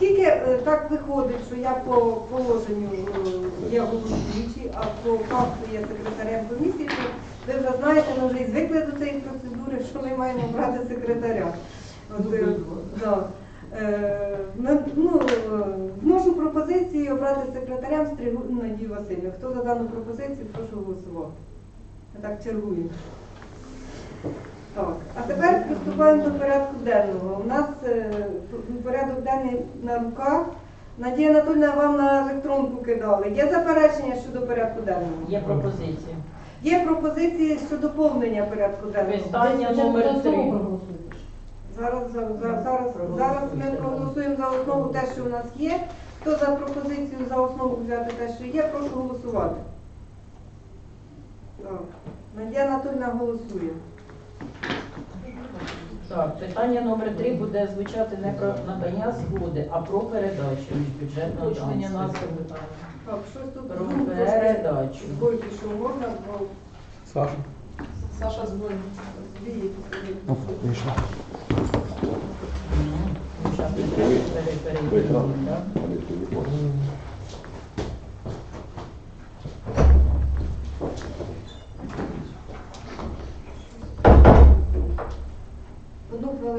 Оскільки е, так виходить, що я по положенню е, є голосуючий, а по факту є секретарем комісії, то ви вже знаєте, ми вже і звикли до цієї процедури, що ми маємо брати секретаря. От, е, да. Е, ну, е, вношу пропозицію обрати секретарем Стригу Надію Васильівну. Хто за дану пропозицію, прошу голосувати. Ми так чергуємо. Так, а тепер приступаємо до порядку денного. У нас е, порядок денний на руках. Надія Анатольовна вам на електронку кидали. Є заперечення щодо порядку денного? Є пропозиція. Є пропозиції щодо доповнення порядку денного. Питання номер три. Зараз, зараз, зараз, зараз, зараз ми проголосуємо за основу те, що у нас є. Хто за пропозицію за основу взяти те, що є, прошу голосувати. Так. Надія Анатольовна голосує. Так, питання номер три буде звучати не про надання згоди, а про передачу міжбюджетного Уточнення назви трансферту. питання. Так, щось тут Про ну, трошки передачу. збой пішов, можна, бо Саша. Саша Збой. дві якісь Ну, вийшла. Ну, пере- пере- перейдемо, так?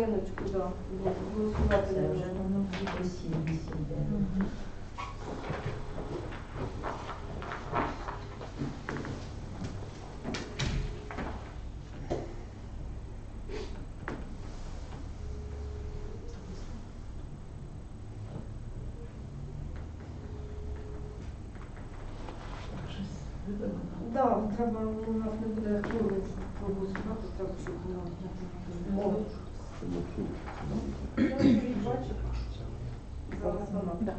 Хвилиночку, да. Голосувати не вже вже. воно буде сім, вісім, дев'ять. Да, треба, у нас не буде хвилин проголосувати, так, щоб воно. О. Ну, Юрій бачив? Зараз вона. Так.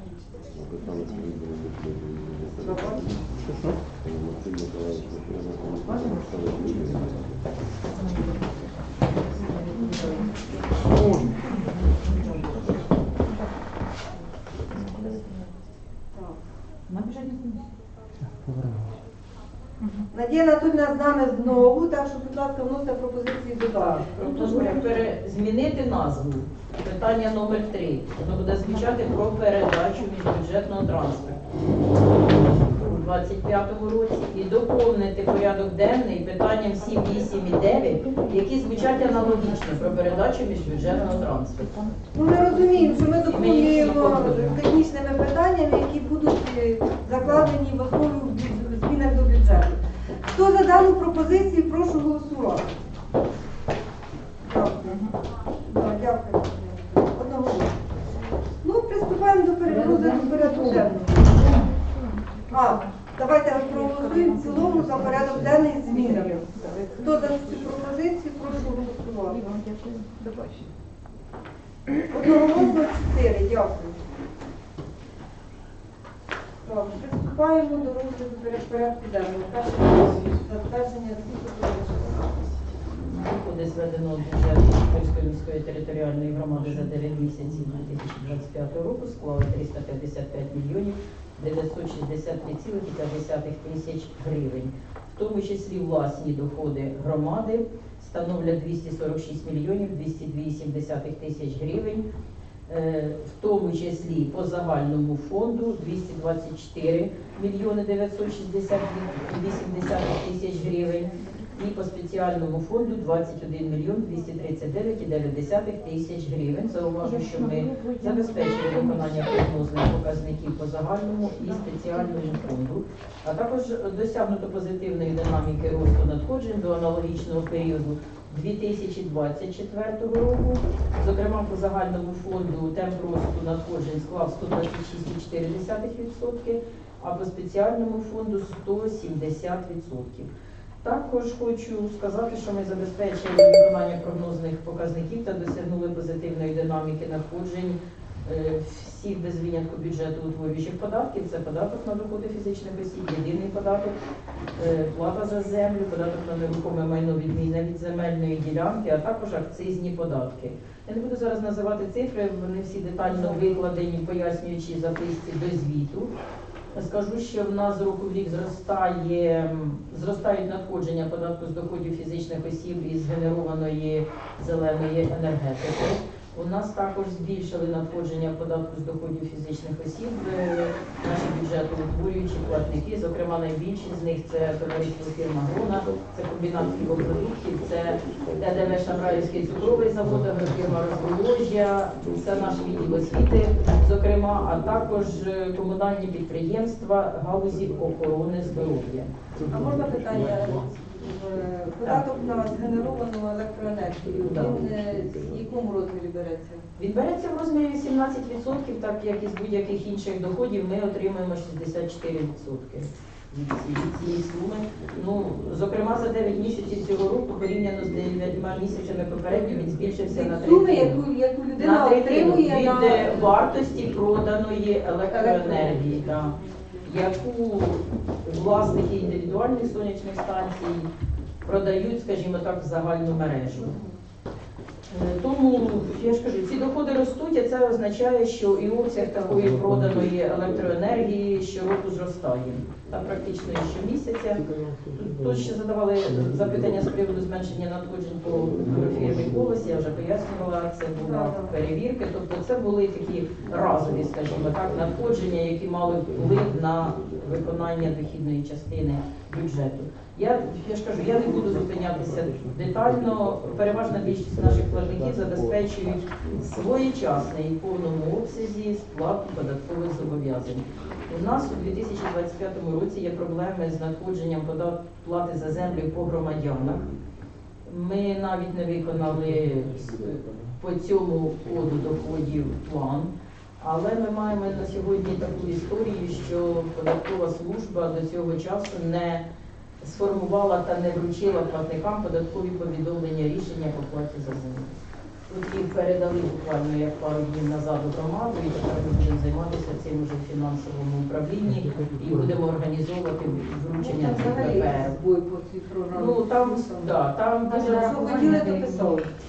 Надія Анатольовна з нами знову, так що, будь ласка, вносите пропозиції. Пропоную пере... змінити назву. Питання номер три. Воно буде звучати про передачу міжбюджетного транспорту у 25-му році і доповнити порядок денний питанням 7, 8 і 9, які звучать аналогічно про передачу міжбюджетного транспорту. Ну, ми розуміємо, що ми доповнюємо технічними питаннями, які будуть е, закладені в основу змінах до бюджету. Хто за дану пропозицію, прошу голосувати. Дякую. Да, Дякую. Одного. Ну, приступаємо до перегляду до порядку денного. А, давайте проголосуємо в цілому за порядок денний зміни. Хто за цю пропозицію, прошу голосувати. Одноголосно 4. дякую. Приступаємо до розгляду поряд- порядку денного. Перше затвердження звіту. Доходи зведеного бюджету Польської міської територіальної громади за 9 місяців 2025 року склали 355 мільйонів 963,5 тисяч гривень. В тому числі власні доходи громади становлять 246 мільйонів 202,7 тисяч гривень. Е, в тому числі по загальному фонду 224 мільйони 960,8 тисяч гривень і по спеціальному фонду 21 мільйон 239,9 тисяч гривень. Зауважу, що ми забезпечуємо виконання прогнозних показників по загальному і спеціальному фонду, а також досягнуто позитивної динаміки росту надходжень до аналогічного періоду 2024 року. Зокрема, по загальному фонду темп росту надходжень склав 126,4%, а по спеціальному фонду 170%. Також хочу сказати, що ми забезпечили виконання прогнозних показників та досягнули позитивної динаміки надходжень е, всіх без винятку бюджету утворюючих податків. Це податок на доходи фізичних осіб, єдиний податок, е, плата за землю, податок на нерухоме майно відмінне від земельної ділянки, а також акцизні податки. Я не буду зараз називати цифри, вони всі детально викладені, пояснюючи записці до звіту. Скажу, що в нас з року в рік зростає, зростають надходження податку з доходів фізичних осіб із генерованої зеленої енергетики. У нас також збільшили надходження податку з доходів фізичних осіб, е, наші бюджетоутворюючі платники. Зокрема, найбільші з них це товариство фірма Грона, це комбінат хлібопродуктів, це ДДВ Шамраївський цукровий завод, агрофірма Розголожжя, це наш відділ освіти, зокрема, а також е, комунальні підприємства галузі охорони здоров'я. А можна питання? Е, Податок на згенеровану електроенергію, він е, в якому розмірі береться? Він береться в розмірі 18%, так як і з будь-яких інших доходів ми отримуємо 64% від цієї, суми. Ну, зокрема, за 9 місяців цього року, порівняно з 9 місяцями попередньо, він збільшився на Від суми, третину. яку, яку На людина третину отримує від на е, вартості проданої електроенергії, да, яку власники індивідуальних сонячних станцій продають, скажімо так, в загальну мережу. Е, Тому я ж кажу, ці доходи ростуть, а це означає, що і обсяг такої проданої електроенергії щороку зростає. Та практично щомісяця. Тут- ще задавали запитання з приводу зменшення надходжень по фірмі «Колос», я вже пояснювала, це була перевірки. Тобто це були такі разові, скажімо так, надходження, які мали вплив на виконання дохідної частини бюджету. Я, я ж кажу, я не буду зупинятися детально. Переважна більшість наших платників забезпечують своєчасний і в повному обсязі сплату податкових зобов'язань. У нас у 2025 році є проблеми з надходженням плати за землю по громадянах. Ми навіть не виконали по цьому коду доходів план. Але ми маємо на сьогодні таку історію, що податкова служба до цього часу не сформувала та не вручила платникам податкові повідомлення рішення по платі за землю. Тут їх передали буквально як пару днів назад у громаду, і тепер ми будемо займатися цим уже фінансовому управлінні і будемо організовувати вручення Там цих програмі. Ну там, да, там дуже.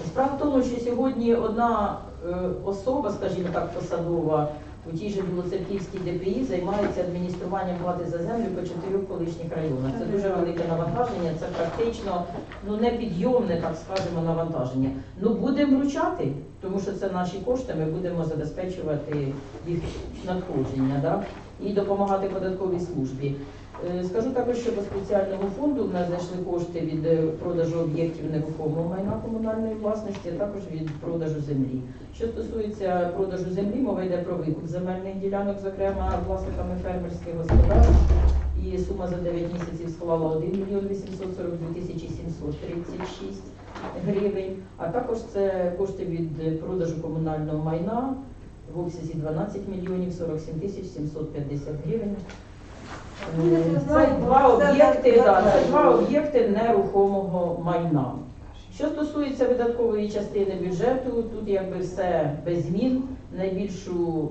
Справа в тому, що сьогодні одна е, особа, скажімо так, посадова у тій же Білоцерківській ДПІ займається адмініструванням плати за землю по чотирьох колишніх районах. Це дуже велике навантаження, це практично ну непідйомне, так скажемо, навантаження. Ну будемо вручати, тому що це наші кошти, ми будемо забезпечувати їх надходження, да? і допомагати податковій службі. Е, Скажу також, що по спеціальному фонду в нас знайшли кошти від е, продажу об'єктів нерухомого майна комунальної власності, а також від продажу землі. Що стосується продажу землі, мова йде про викуп земельних ділянок, зокрема власниками фермерських господарств. І сума за 9 місяців склала 1 мільйон 842 тисячі 736 гривень. А також це кошти від е, продажу комунального майна в обсязі 12 мільйонів 47 тисяч 750 гривень. Ну, я Це два об'єкти, да, це два об'єкти нерухомого майна. Що стосується видаткової частини бюджету, тут якби все без змін. Найбільшу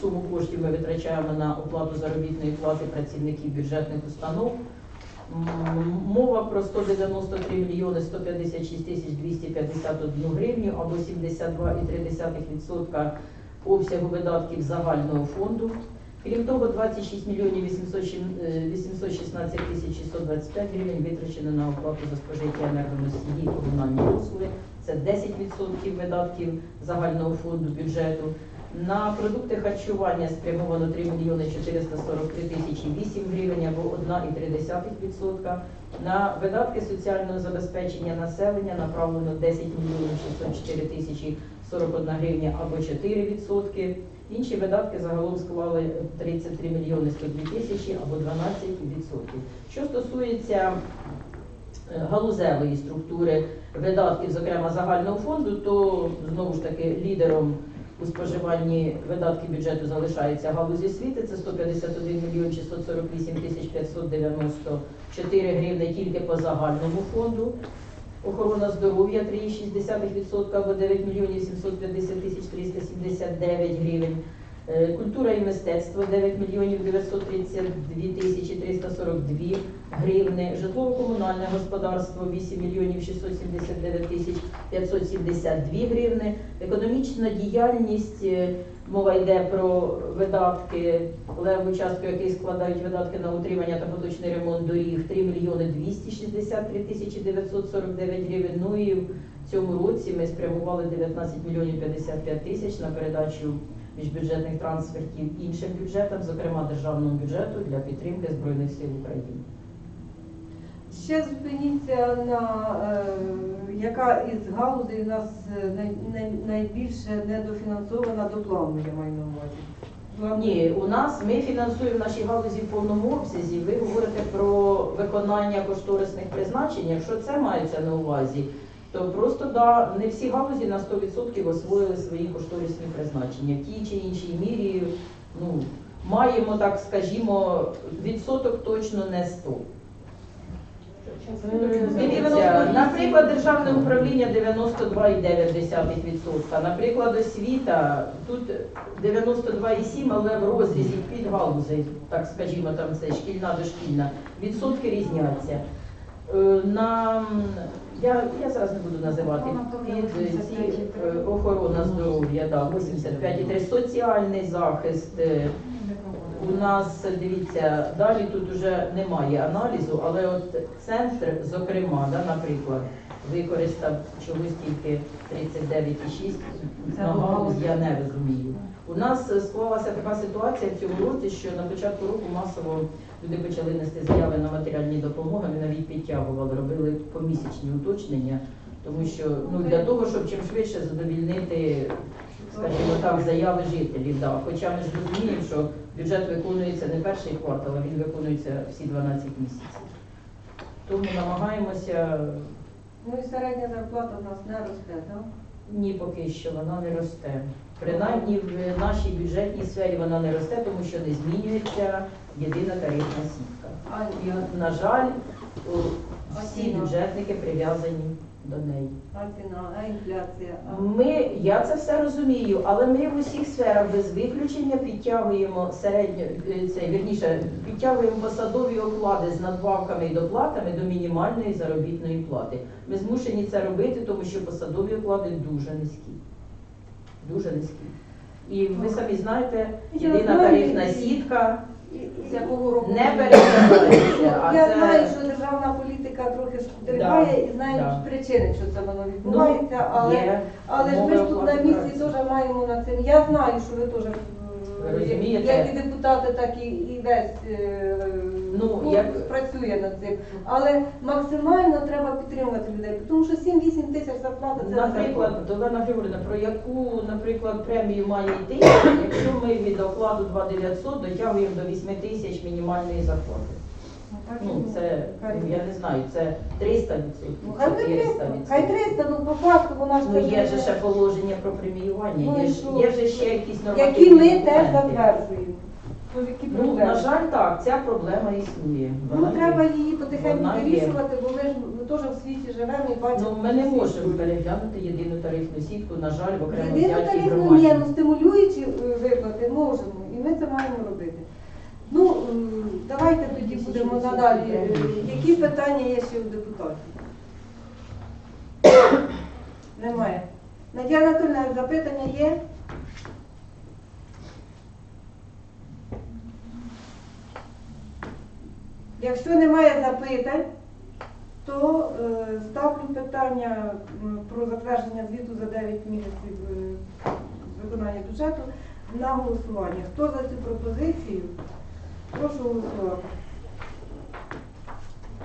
суму коштів ми витрачаємо на оплату заробітної плати працівників бюджетних установ. Мова про 193 мільйони 156 тисяч 251 гривню або 72,3% обсягу видатків загального фонду. Крім того, 26 мільйонів 800 щі- е, 816 тисяч 625 гривень витрачено на оплату за спожиті енергоносії і комунальні послуги. Це 10% видатків загального фонду бюджету. На продукти харчування спрямовано 3 мільйони 443 тисячі 8 гривень або 1,3%. На видатки соціального забезпечення населення направлено 10 мільйонів 604 тисячі 41 гривня або 4%. Інші видатки загалом склали 33 мільйони 102 тисячі або 12%. Що стосується е, галузевої структури видатків, зокрема загального фонду, то знову ж таки лідером у споживанні видатків бюджету залишається галузь освіти, це 151 мільйон 648 тисяч 594 гривни тільки по загальному фонду. Охорона здоров'я 3,6% або 9 мільйонів 750 тисяч 379 гривень. Е, Культура і мистецтво 9 мільйонів 932 тисячі 342 гривни. Житлово-комунальне господарство 8 мільйонів 679 тисяч 572 гривни. Економічна діяльність, е, мова йде про видатки, леву частку яких складають видатки на утримання та поточний ремонт доріг 3 мільйони 263 тисячі 949 гривень. Ну і В цьому році ми спрямували 19 мільйонів 55 тисяч на передачу міжбюджетних трансфертів іншим бюджетам, зокрема державному бюджету для підтримки Збройних сил України. Ще зупиніться на е, яка із галузей у нас е, най, най, найбільше недофінансована до плану, я маю на увазі. Ні, у нас ми фінансуємо наші галузі в повному обсязі. Ви говорите про виконання кошторисних призначень. Якщо це мається на увазі, то просто да, не всі галузі на 100% освоїли свої кошторисні призначення. В тій чи іншій мірі ну, маємо, так скажімо, відсоток точно не 100. Дивіться, наприклад, державне управління 92,9%, наприклад, освіта тут 92,7%, але в розрізі під галузей, так скажімо, там це шкільна дошкільна, відсотки різняться. Е, На, я, я зараз не буду називати, під ці е, охорона здоров'я, да, 85,3, соціальний захист, е, у нас дивіться, далі тут вже немає аналізу, але от центр, зокрема, да, наприклад, використав чогось тільки 39,6 Це на галузь, галузь. я не розумію. У нас склалася така ситуація в цьому році, що на початку року масово люди почали нести заяви на матеріальні допомоги, ми навіть підтягували, робили помісячні уточнення, тому що ну, для того, щоб чим швидше задовільнити скажімо так, заяви жителів. Да. Хоча ми ж розуміємо, що бюджет виконується не перший квартал, а він виконується всі 12 місяців. Тому намагаємося, Ну і середня зарплата у нас не росте, так? ні, поки що вона не росте. Принаймні в нашій бюджетній сфері вона не росте, тому що не змінюється єдина тарифна сітка. А, І, на жаль, всі бюджетники прив'язані до неї. а ціна, а інфляція. Ми, я це все розумію, але ми в усіх сферах без виключення підтягуємо середньо, е, це вірніше, підтягуємо посадові оклади з надбавками і доплатами до мінімальної заробітної плати. Ми змушені це робити, тому що посадові оклади дуже низькі. Дуже низькі. І ви самі знаєте, єдина тарифна сітка З якого року? не переглядається. Я знаю, що державна політика трохи шкудряє і знаю да. причини, що це воно відбувається, але, є але ж ми ж тут на місці теж маємо над цим. Я знаю, що ви теж розумієте? як і депутати, так і, і весь е, Ну, як- працює над цим. Але максимально треба підтримувати людей, тому що 7-8 тисяч зарплата це Наприклад. Олена Григорівна, про яку, наприклад, премію має йти, якщо ми від окладу 2900 дотягуємо до 8 тисяч мінімальної зарплати. Ну, Ну, це, ну, я не знаю, це 300 Ну, хай буде 300, 400 хай 300, ну по факту вона ж Ну, є же ще положення про преміювання, Ну, є, і ж, що? є же ще якісь нормативні які ми теж документи. затверджуємо. Ну, які Ну, проблеми? на жаль, так, ця проблема існує. Ну, є. треба її потихеньку Вона є. вирішувати, бо ми ж ми теж в світі живемо і бачимо. Ну, ми не можемо переглянути єдину тарифну сітку, на жаль, в окремо Єдину взятій тарифну громаді. ні, ну стимулюючі е, виплати можемо, і ми це маємо робити. Ну, давайте тоді будемо надалі. Е, Які питання є ще у депутатів? Немає. Надія Анатольовна, запитання є? Якщо немає запитань, то е, ставлю питання про затвердження звіту за 9 місяців е, виконання бюджету на голосування. Хто за цю пропозицію? Прошу голосувати.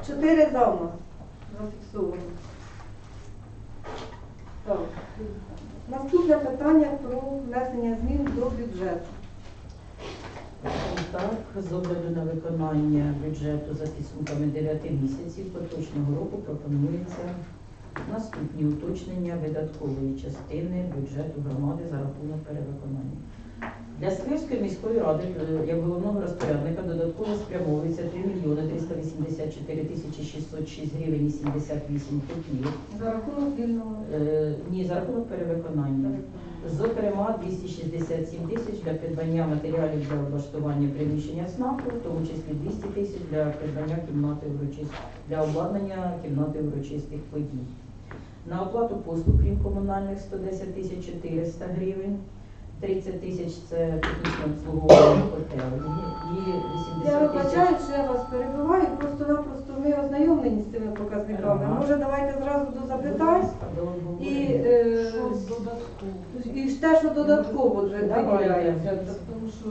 Чотири за у нас зафіксовано. Так. Наступне питання про внесення змін до бюджету. Так, з огляду на виконання бюджету за підсумками 9 місяців поточного року пропонується наступні уточнення видаткової частини бюджету громади за рахунок перевиконання. Для Сквирської міської ради е, як головного розпорядника додатково спрямовується 3 мільйони 384 тисячі 606 гривень і 78 копійок. За рахунок вільного Е, Ні, за рахунок перевиконання. Зокрема, 267 тисяч для придбання матеріалів для облаштування приміщення СНАПу, в тому числі 200 тисяч для придбання кімнати урочистих для обладнання кімнати урочистих подій. На оплату послуг, крім комунальних, 110 тисяч 400 гривень. 30 тисяч це технічне обслуговування готелу. І Я 80 тисяч. вибачаю, що я вас перебиваю, просто-напросто ми ознайомлені з цими показниками. Ага. Може, давайте зразу до запитань і, е, і ж те, що додатково вже виділяється. Тому що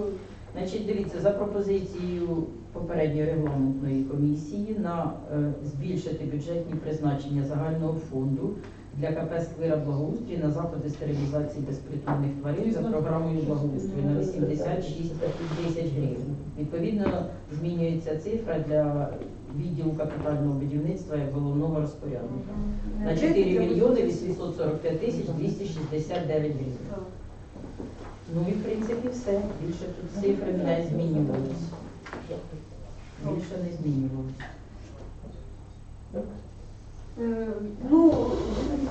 Значить, дивіться, за пропозицією попередньої регламентної комісії на е, збільшити бюджетні призначення загального фонду для КП «Сквира благоустрій на заходи стерилізації безпритульних тварин за програмою благоустрою на 86 тисяч гривень. Відповідно, змінюється цифра для відділу капітального будівництва як головного розпорядника. На 4 мільйони 845 тисяч 269 гривень. Ну і в принципі все. Більше тут цифри не змінювалися. Більше не змінювалося. Е, Ну,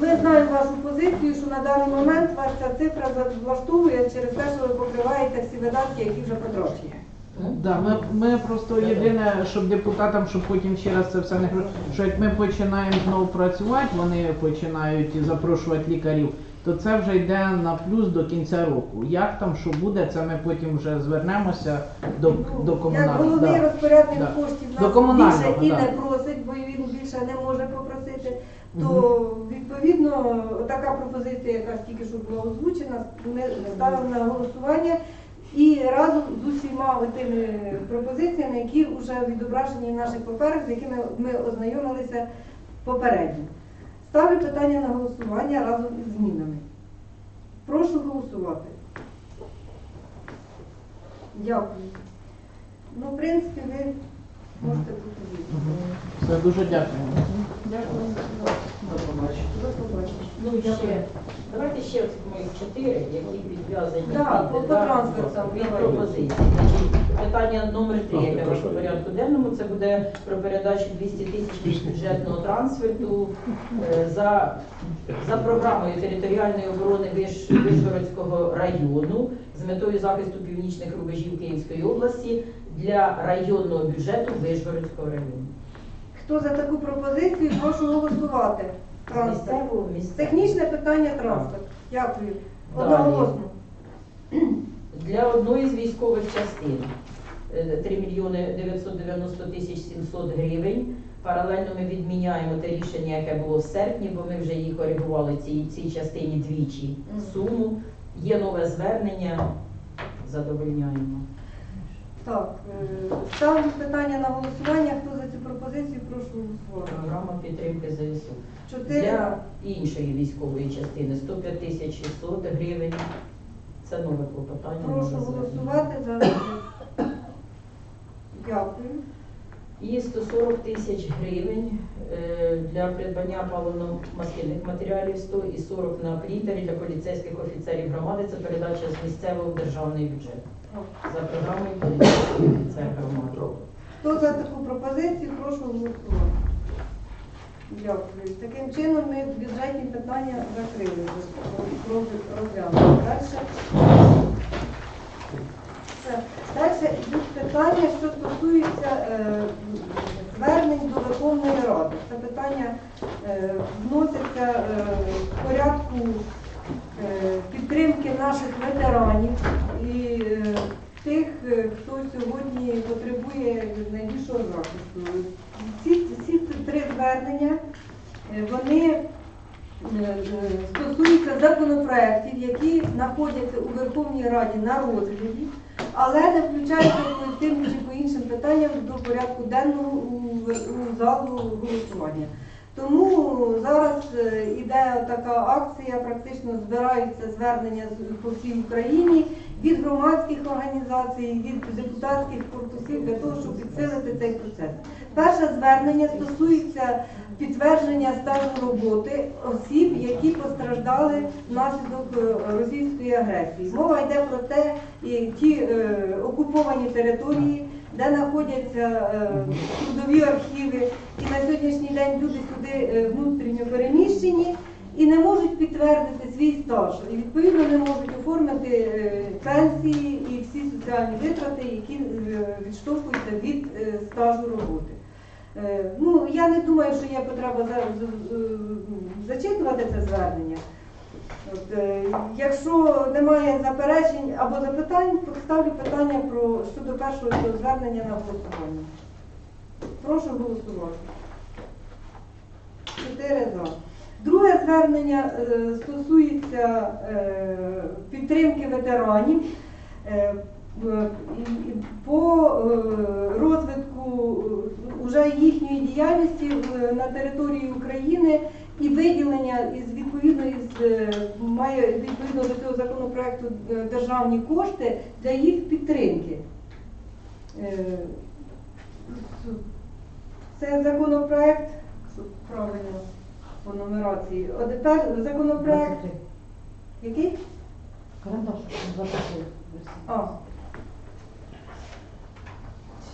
ми знаємо вашу позицію, що на даний момент вас ця цифра влаштовує через те, що ви покриваєте всі видатки, які вже потрачені. Да, ми, ми просто єдине, щоб депутатам, щоб потім ще раз це все не що як ми починаємо знову працювати, вони починають запрошувати лікарів, то це вже йде на плюс до кінця року. Як там що буде, це ми потім вже звернемося до, до Як комунального. головний Да. розпорядник Да. коштів До нас більше і да. не просить, бо він більше не може попросити, то відповідно така пропозиція, яка тільки що була озвучена, ми ставимо на голосування. І разом з усіма тими пропозиціями, які вже відображені в наших паперах, з якими ми ознайомилися попередньо. Ставлю питання на голосування разом із змінами. Прошу голосувати. Дякую. Ну, в принципі, ви можете бути вільні. Все, дуже дякуємо. Дякую. До побачення. До побачення. Ну, ще, давайте ще от моїх чотири, які підв'язані Да, по- по да, трансфертам, від давай. пропозицій. Значить, питання номер три, яке в порядку денному, це буде про передачу 200 тисяч бюджетного трансферту е, за, за програмою територіальної оборони Виш, Вишгородського району з метою захисту північних рубежів Київської області для районного бюджету Вишгородського району. Хто за таку пропозицію, прошу голосувати. Транспорт. Місцевого. Технічне питання транспорт. Дякую. Далі. Одноголосно. Для одної з військових частин е, 3 мільйони 990 тисяч 700 гривень. Паралельно ми відміняємо те рішення, яке було в серпні, бо ми вже її коригували цій, цій частині двічі суму. Є нове звернення, задовольняємо. Так, е, ставлю питання на голосування. Хто за цю пропозицію, прошу голосувати. Програма підтримки ЗСУ. Чотири. Для іншої військової частини 105 тисяч 600 гривень. Це нове клопотання. Прошу нове звернення. голосувати за. Дякую. І 140 тисяч гривень е, для придбання паливно-мастильних матеріалів 100 і 40 на принтері для поліцейських офіцерів громади. Це передача з місцевого в державний бюджет за програмою офіцер громади. Хто за таку пропозицію, прошу голосувати. Дякую. Таким чином ми бюджетні питання закрили. Далі. Йдуть питання, що стосуються е, звернень до Верховної Ради. Це питання е, вносяться е, в порядку е, підтримки наших ветеранів і е, тих, е, хто сьогодні потребує найбільшого захисту. Ці, ці три звернення е, вони е, е, стосуються законопроєктів, які знаходяться у Раді на розгляді, але не включаються по тим чи по іншим питанням до порядку денного у залу голосування. Тому зараз е, іде така акція, практично збираються звернення по всій Україні від громадських організацій, від депутатських корпусів для того, щоб підсилити цей процес. Перше звернення стосується підтвердження стажу роботи осіб, які постраждали внаслідок е, російської агресії. Мова йде про те, і ті е, окуповані території, де знаходяться е, трудові архіви, і на сьогоднішній день люди сюди е, внутрішньо переміщені і не можуть підтвердити свій стаж. І відповідно не можуть оформити е, пенсії і всі соціальні витрати, які е, відштовхуються від е, стажу роботи. Ну, я не думаю, що є потреба зачитувати це звернення. От, якщо немає заперечень або запитань, то ставлю питання про щодо першого звернення на голосування. Прошу голосувати. Чотири за. Друге звернення е, стосується е, підтримки ветеранів е, по розвитку е, уже їхньої діяльності на території України і виділення із відповідно із має відповідно до цього законопроекту державні кошти для їх підтримки. Це законопроект правильно по нумерації. Тепер законопроект. Який? Карандаш, запиши. А.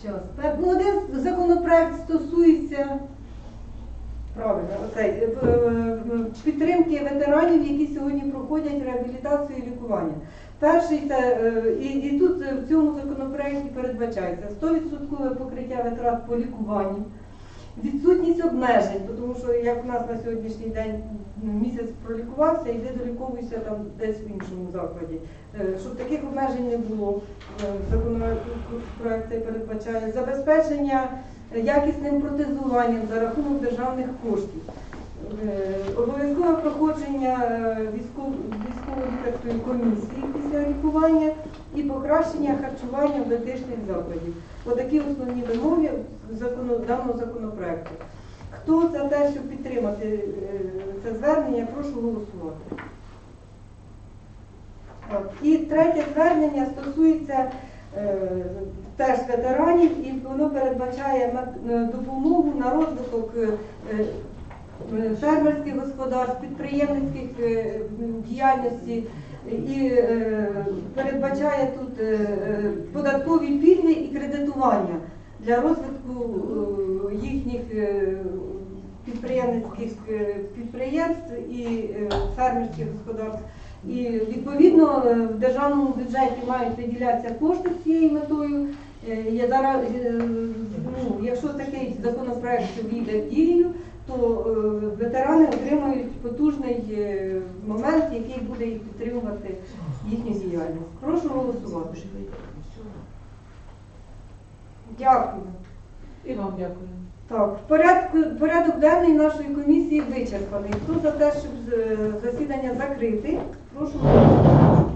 Щас. Пер- Ну, один законопроект стосується правильно, оцей, е, е, е, підтримки ветеранів, які сьогодні проходять реабілітацію і лікування. Перший це е, і, і тут е, в цьому законопроекті передбачається 100% покриття витрат по лікуванню. Відсутність обмежень, тому що як в нас на сьогоднішній день місяць пролікувався, йди доліковуйся там десь в іншому закладі. Е, Щоб таких обмежень не було, е, законопроект передбачає забезпечення якісним протезуванням за рахунок державних коштів. Проходження е, військово-лікарської комісії після лікування і покращення харчування в медичних закладів. Отакі основні вимоги даного законопроекту. Хто за те, щоб підтримати е, це звернення, прошу голосувати. І третє звернення стосується е, теж ветеранів, і воно передбачає допомогу на розвиток фермерських господарств, підприємницьких е, діяльності і е, передбачає тут е, податкові пільги і кредитування для розвитку їхніх підприємницьких підприємств і фермерських господарств. І відповідно в державному бюджеті мають виділятися кошти цією метою. Я зараз, ну, якщо такий законопроект війде в дію, то е, ветерани отримають потужний е, момент, який буде їх підтримувати їхню діяльність. Прошу голосувати. Дякую. І вам дякую. Так, порядку, порядок денний нашої комісії вичерпаний. Хто за те, щоб е, засідання закрити, прошу голосувати.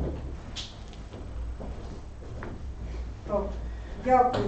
Так, дякую.